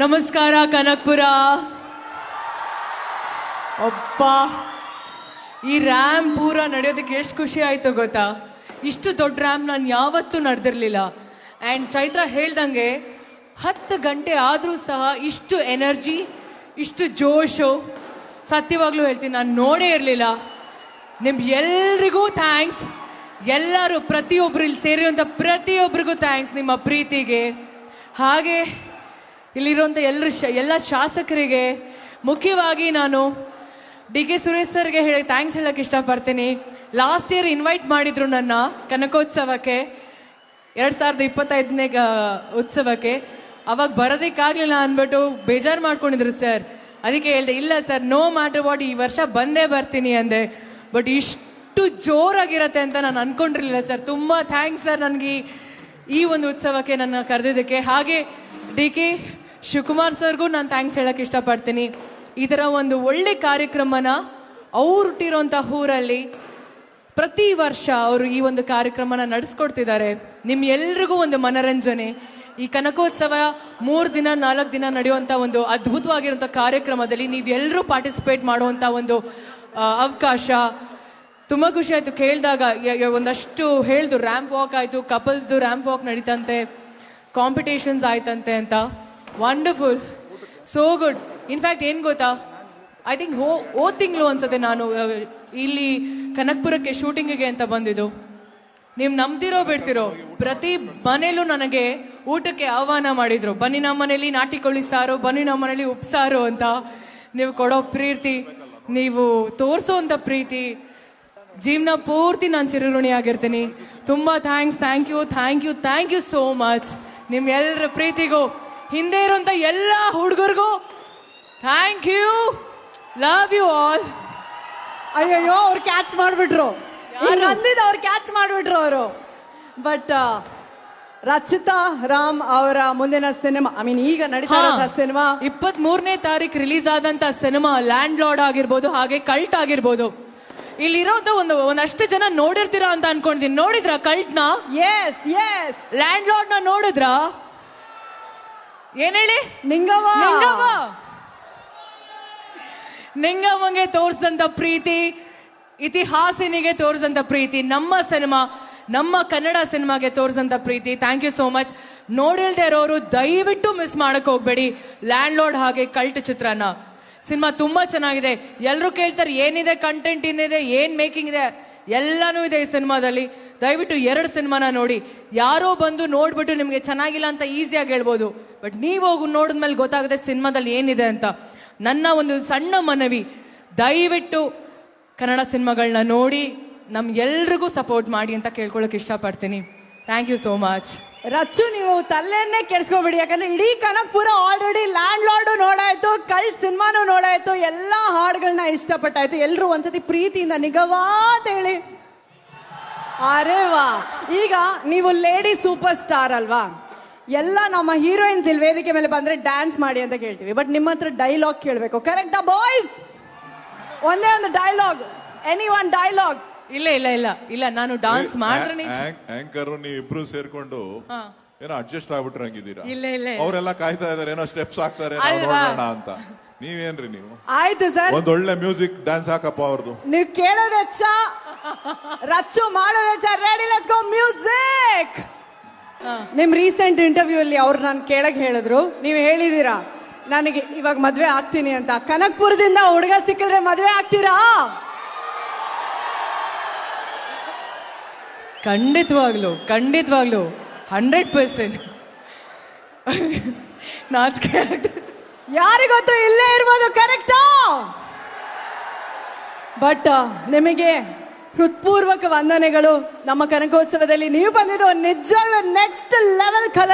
ನಮಸ್ಕಾರ, ಕನಕ್ಪುರ. ಒಬ್ಬ, ಈ ರ್ಯಾಮ್ ಪೂರ ನಡೆಯೋದಕ್ಕೆ ಎಷ್ಟು ಖುಷಿ ಆಯಿತು ಗೊತ್ತಾ? ಇಷ್ಟು ದೊಡ್ಡ ರ್ಯಾಮ್ ನಾನು ಯಾವತ್ತೂ ನಡೆದಿರಲಿಲ್ಲ. ಆ್ಯಂಡ್ ಚೈತ್ರ ಹೇಳ್ದಂಗೆ ಹತ್ತು ಗಂಟೆ ಆದರೂ ಸಹ ಇಷ್ಟು ಎನರ್ಜಿ, ಇಷ್ಟು ಜೋಶು, ಸತ್ಯವಾಗ್ಲೂ ಹೇಳ್ತೀನಿ, ನಾನು ನೋಡೇ ಇರಲಿಲ್ಲ. ನಿಮ್ಗೆ ಎಲ್ರಿಗೂ ಥ್ಯಾಂಕ್ಸ್ ಎಲ್ಲರೂ ಪ್ರತಿಯೊಬ್ಬರು ಇಲ್ಲಿ ಸೇರಿರುವಂಥ ಪ್ರತಿಯೊಬ್ಬರಿಗೂ ಥ್ಯಾಂಕ್ಸ್ ನಿಮ್ಮ ಪ್ರೀತಿಗೆ. ಹಾಗೆ ಇಲ್ಲಿರುವಂಥ ಎಲ್ಲರೂ ಶ ಎಲ್ಲ ಶಾಸಕರಿಗೆ ಮುಖ್ಯವಾಗಿ ನಾನು ಡಿ ಕೆ ಸುರೇಶ್ ಸರ್ಗೆ ಹೇಳಿ ಥ್ಯಾಂಕ್ಸ್ ಹೇಳಕ್ಕೆ ಇಷ್ಟಪಡ್ತೀನಿ. ಲಾಸ್ಟ್ ಇಯರ್ ಇನ್ವೈಟ್ ಮಾಡಿದ್ರು ನನ್ನ ಕನಕೋತ್ಸವಕ್ಕೆ, ಎರಡು ಸಾವಿರದ ಇಪ್ಪತ್ತೈದನೇ ಉತ್ಸವಕ್ಕೆ. ಅವಾಗ ಬರೋದಕ್ಕಾಗಲಿಲ್ಲ ಅಂದ್ಬಿಟ್ಟು ಬೇಜಾರು ಮಾಡ್ಕೊಂಡಿದ್ರು ಸರ್. ಅದಕ್ಕೆ ಹೇಳಿದೆ, ಇಲ್ಲ ಸರ್ ನೋ ಮ್ಯಾಟರ್ ವಾಟ್ ಈ ವರ್ಷ ಬಂದೇ ಬರ್ತೀನಿ ಅಂದೆ. ಬಟ್ ಇಷ್ಟು ಜೋರಾಗಿರತ್ತೆ ಅಂತ ನಾನು ಅನ್ಕೊಂಡಿರಲಿಲ್ಲ ಸರ್. ತುಂಬ ಥ್ಯಾಂಕ್ಸ್ ಸರ್ ನನಗೆ. ಈ ಒಂದು ಉತ್ಸವಕ್ಕೆ ನನ್ನ ಕರೆದಿದ್ದಕ್ಕೆ ಹಾಗೆ ಡಿ ಕೆ ಶಿವಕುಮಾರ್ ಸರ್ಗೂ ನಾನು ಥ್ಯಾಂಕ್ಸ್ ಹೇಳಕ್ಕೆ ಇಷ್ಟಪಡ್ತೀನಿ. ಈ ಥರ ಒಂದು ಒಳ್ಳೆ ಕಾರ್ಯಕ್ರಮನ ಅವ್ರು ಹುಟ್ಟಿರೋಂಥ ಊರಲ್ಲಿ ಪ್ರತಿ ವರ್ಷ ಅವರು ಈ ಒಂದು ಕಾರ್ಯಕ್ರಮನ ನಡೆಸ್ಕೊಡ್ತಿದ್ದಾರೆ. ನಿಮ್ ಎಲ್ರಿಗೂ ಒಂದು ಮನರಂಜನೆ. ಈ ಕನಕೋತ್ಸವ ಮೂರು ದಿನ, ನಾಲ್ಕು ದಿನ ನಡೆಯುವಂಥ ಒಂದು ಅದ್ಭುತವಾಗಿರುವಂಥ ಕಾರ್ಯಕ್ರಮದಲ್ಲಿ ನೀವೆಲ್ಲರೂ ಪಾರ್ಟಿಸಿಪೇಟ್ ಮಾಡುವಂಥ ಒಂದು ಅವಕಾಶ ತುಂಬಾ ಖುಷಿ ಆಯ್ತು. ಕೇಳಿದಾಗ ಒಂದಷ್ಟು ಹೇಳ್ದು ರ್ಯಾಂಪ್ ವಾಕ್ ಆಯ್ತು. ಕಪಲ್ಸ್ದು ರ್ಯಾಂಪ್ ವಾಕ್ ನಡೀತಂತೆ. ಕಾಂಪಿಟೇಷನ್ಸ್ ಆಯ್ತಂತೆ ಅಂತ. ವಂಡರ್ಫುಲ್ ಸೋ ಗುಡ್ ಇನ್ಫ್ಯಾಕ್ಟ್ ಏನ್ ಗೊತ್ತಾ? ಐ ಥಿಂಕ್ ಹೋ ಓ ತಿಂಗಳು ಅನ್ಸುತ್ತೆ ನಾನು ಇಲ್ಲಿ ಕನಕ್ಪುರಕ್ಕೆ ಶೂಟಿಂಗಿಗೆ ಅಂತ ಬಂದಿದ್ದು. ನೀವು ನಂಬ್ತಿರೋ ಬಿಡ್ತಿರೋ, ಪ್ರತಿ ಮನೇಲೂ ನನಗೆ ಊಟಕ್ಕೆ ಆಹ್ವಾನ ಮಾಡಿದ್ರು. ಬನ್ನಿ ನಮ್ಮ ಮನೇಲಿ ನಾಟಿ ಕೋಳಿ ಸಾರು, ಬನ್ನಿ ನಮ್ಮ ಮನೇಲಿ ಉಪ್ಸಾರು ಅಂತ. ನೀವು ಕೊಡೋ ಪ್ರೀತಿ, ನೀವು ತೋರಿಸೋಂಥ ಪ್ರೀತಿ ಜೀವನ ಪೂರ್ತಿ ನಾನು ಚಿರಋಣಿ ಆಗಿರ್ತೀನಿ. ತುಂಬ thanks thank you thank you thank you so much ನಿಮ್ ಎಲ್ಲರ ಪ್ರೀತಿಗೂ ಹಿಂದೆ ಇರುವಂತ ಎಲ್ಲ ಹುಡುಗರಿಗೂ thank you love you all ಅಯ್ಯಯ್ಯೋ ಅವ್ರು ಕ್ಯಾಚ್ ಮಾಡ್ಬಿಟ್ರು. ಅಂದಿದ್ದು ಅವ್ರು ಕ್ಯಾಚ್ ಮಾಡ್ಬಿಟ್ರು ಅವರು. ಬಟ್ ರಚಿತಾ ರಾಮ್ ಅವರ ಮುಂದಿನ ಸಿನಿಮಾ ಐ ಮೀನ್ ಈಗ ನಡೀತಾ ಇರೋ ಸಿನಿಮಾ. ಇಪ್ಪತ್ತ್ ಮೂರನೇ ತಾರೀಕು ರಿಲೀಸ್ ಆದಂತ ಸಿನಿಮಾ ಲ್ಯಾಂಡ್ ಲಾರ್ಡ್ ಆಗಿರ್ಬೋದು ಹಾಗೆ ಕಲ್ಟ್ ಆಗಿರ್ಬೋದು. ಇಲ್ಲಿರೋದು ಒಂದು ಒಂದಷ್ಟು ಜನ ನೋಡಿರ್ತೀರಾ ಅಂತ ಅನ್ಕೊಂಡಿದ್ದೀನಿ ನೋಡಿದ್ರ ಕಲ್ಟ್ನ ಎಸ್ ಎಸ್ ಲ್ಯಾಂಡ್ ಲಾರ್ಡ್ನ ನೋಡಿದ್ರ? ಏನ್ ಹೇಳಿ? ನಿಂಗವ್ವ. ನಿಂಗವ್ವ. ನಿಂಗವ್ವಂಗೆ ತೋರಿಸಿದಂತ ಪ್ರೀತಿ ಇತಿಹಾಸಿನಿಗೆ ತೋರಿಸಿದಂತ ಪ್ರೀತಿ ನಮ್ಮ ಸಿನಿಮಾ ನಮ್ಮ ಕನ್ನಡ ಸಿನಿಮಾಗೆ ತೋರಿಸಿದಂತ ಪ್ರೀತಿ. ಥ್ಯಾಂಕ್ ಯು ಸೋ ಮಚ್ ನೋಡಿಲ್ದೇ ಇರೋರು ದಯವಿಟ್ಟು ಮಿಸ್ ಮಾಡಕ್ ಹೋಗ್ಬೇಡಿ. ಲ್ಯಾಂಡ್ ಲಾರ್ಡ್ ಹಾಗೆ ಕಲ್ಟ್ ಚಿತ್ರನ. ಸಿನಿಮಾ ತುಂಬಾ ಚೆನ್ನಾಗಿದೆ. ಎಲ್ಲರೂ ಕೇಳ್ತಾರೆ, ಏನಿದೆ ಕಂಟೆಂಟ್ ಏನಿದೆ, ಏನ್ ಮೇಕಿಂಗ್ ಇದೆ? ಎಲ್ಲಾನು ಇದೆ ಈ ಸಿನಿಮಾದಲ್ಲಿ. ದಯವಿಟ್ಟು ಎರಡು ಸಿನಿಮಾನ ನೋಡಿ. ಯಾರೋ ಬಂದು ನೋಡ್ಬಿಟ್ಟು ನಿಮ್ಗೆ ಚೆನ್ನಾಗಿಲ್ಲ ಅಂತ ಈಸಿಯಾಗಿ ಹೇಳ್ಬೋದು. ಬಟ್ ನೀವು ಹೋಗಿ ನೋಡಿದ್ಮೇಲೆ ಗೊತ್ತಾಗುತ್ತೆ ಸಿನಿಮಾದಲ್ಲಿ ಏನಿದೆ ಅಂತ. ನನ್ನ ಒಂದು ಸಣ್ಣ ಮನವಿ, ದಯವಿಟ್ಟು ಕನ್ನಡ ಸಿನಿಮಾಗಳನ್ನ ನೋಡಿ, ನಮ್ಗೆಲ್ರಿಗೂ ಸಪೋರ್ಟ್ ಮಾಡಿ ಅಂತ ಕೇಳ್ಕೊಳಕ್ ಇಷ್ಟಪಡ್ತೀನಿ. Thank you so much Rachchu, ನೀವು ತಲೆಯನ್ನೇ ಕೆಡ್ಸ್ಕೊಬಿಡಿ. ಯಾಕಂದ್ರೆ ಇಡೀ ಕನಕ್ಪುರ ಆಲ್ರೆಡಿ ಲ್ಯಾಂಡ್ ಲಾರ್ಡು ನೋಡಾಯ್ತು ಕಳ್ ಸಿನಿಮಾನು ನೋಡಾಯ್ತು, ಎಲ್ಲಾ ಹಾಡುಗಳನ್ನ ಇಷ್ಟಪಟ್ಟಾಯ್ತು. ಎಲ್ರು ಒಂದ್ಸತಿ ಪ್ರೀತಿಯಿಂದ ನಿಗವಾ ಹೇಳಿ. ಅರೆ ವಾ. ಈಗ ನೀವು ಲೇಡಿ ಸೂಪರ್ ಸ್ಟಾರ್ ಅಲ್ವಾ? ಎಲ್ಲ ನಮ್ಮ ಹೀರೋಯಿನ್ಸ್ ಇಲ್ಲಿ ವೇದಿಕೆ ಮೇಲೆ ಬಂದ್ರೆ ಡ್ಯಾನ್ಸ್ ಮಾಡಿ ಅಂತ ಕೇಳ್ತೀವಿ. ಬಟ್ ನಿಮ್ಮ ಹತ್ರ ಡೈಲಾಗ್ ಕೇಳಬೇಕು. ಕರೆಕ್ಟಾ ಬಾಯ್ಸ್ ಒಂದೇ ಒಂದು ಡೈಲಾಗ್ ಎನಿ ಒನ್ ಡೈಲಾಗ್ ಇಲ್ಲ ಇಲ್ಲ ಇಲ್ಲ. ಇಲ್ಲ ನಾನು ಡಾನ್ಸ್ ಮಾಡ್ರೆ ಆಂಕರ್ ನೀವು ಇಬ್ರು ಸೇರ್ಕೊಂಡು ಏನೋ ಅಡ್ಜಸ್ಟ್ ಆಗ್ಬಿಟ್ರೆ ಹಂಗಿದ್ದೀರಾ? ಇಲ್ಲ ಇಲ್ಲ ಅವರೆಲ್ಲ ಕಾಯ್ತಾ ಇದಾರೆ ಏನೋ ಸ್ಟೆಪ್ಸ್ ಹಾಕ್ತಾರೆ? ನೋಡೋಣ ಅಂತ. ನೀವೇನ್ರಿ ನೀವು? ಆಯ್ತು ಸರ್. ಒಂದ್ ಒಳ್ಳೆ ಮ್ಯೂಸಿಕ್ ಡ್ಯಾನ್ಸ್ ಹಾಕಪ್ಪ ಅವ್ರದ್ದು ನೀವು ಕೇಳೋದು ಹೆಚ್ಚ ರಚ್ಚು ಮಾಡೋದು ಹೆಚ್ಚ ರೆಡಿ ಲೆಟ್ಸ್ ಗೋ ಮ್ಯೂಸಿಕ್ ನಿಮ್ ರೀಸೆಂಟ್ ಇಂಟರ್ವ್ಯೂ ಅಲ್ಲಿ ಅವ್ರು ನಾನು ಕೇಳಕ್ ಹೇಳಿದ್ರು. ನೀವು ಹೇಳಿದೀರಾ? ನನಗೆ ಇವಾಗ ಮದ್ವೆ ಆಗ್ತೀನಿ ಅಂತ. ಕನಕ್ಪುರದಿಂದ ಹುಡುಗ ಸಿಕ್ಕಿದ್ರೆ ಮದ್ವೆ ಆಗ್ತೀರಾ? ಖಂಡಿತವಾಗ್ಲು ಖಂಡಿತವಾಗ್ಲು ಹಂಡ್ರೆಡ್ ಪರ್ಸೆಂಟ್ ನಾಚಿಕೆ. ಯಾರಿಗೊತ್ತು ಇಲ್ಲೇ ಇರ್ಬೋದು ಕರೆಕ್ಟಾ ಬಟ್ ನಿಮಗೆ ಹೃತ್ಪೂರ್ವಕ ವಂದನೆಗಳು. ನಮ್ಮ ಕನಕೋತ್ಸವದಲ್ಲಿ ನೀವು ಬಂದಿದ್ದು ನಿಜ ನೆಕ್ಸ್ಟ್ ಲೆವೆಲ್ ಕಲರ್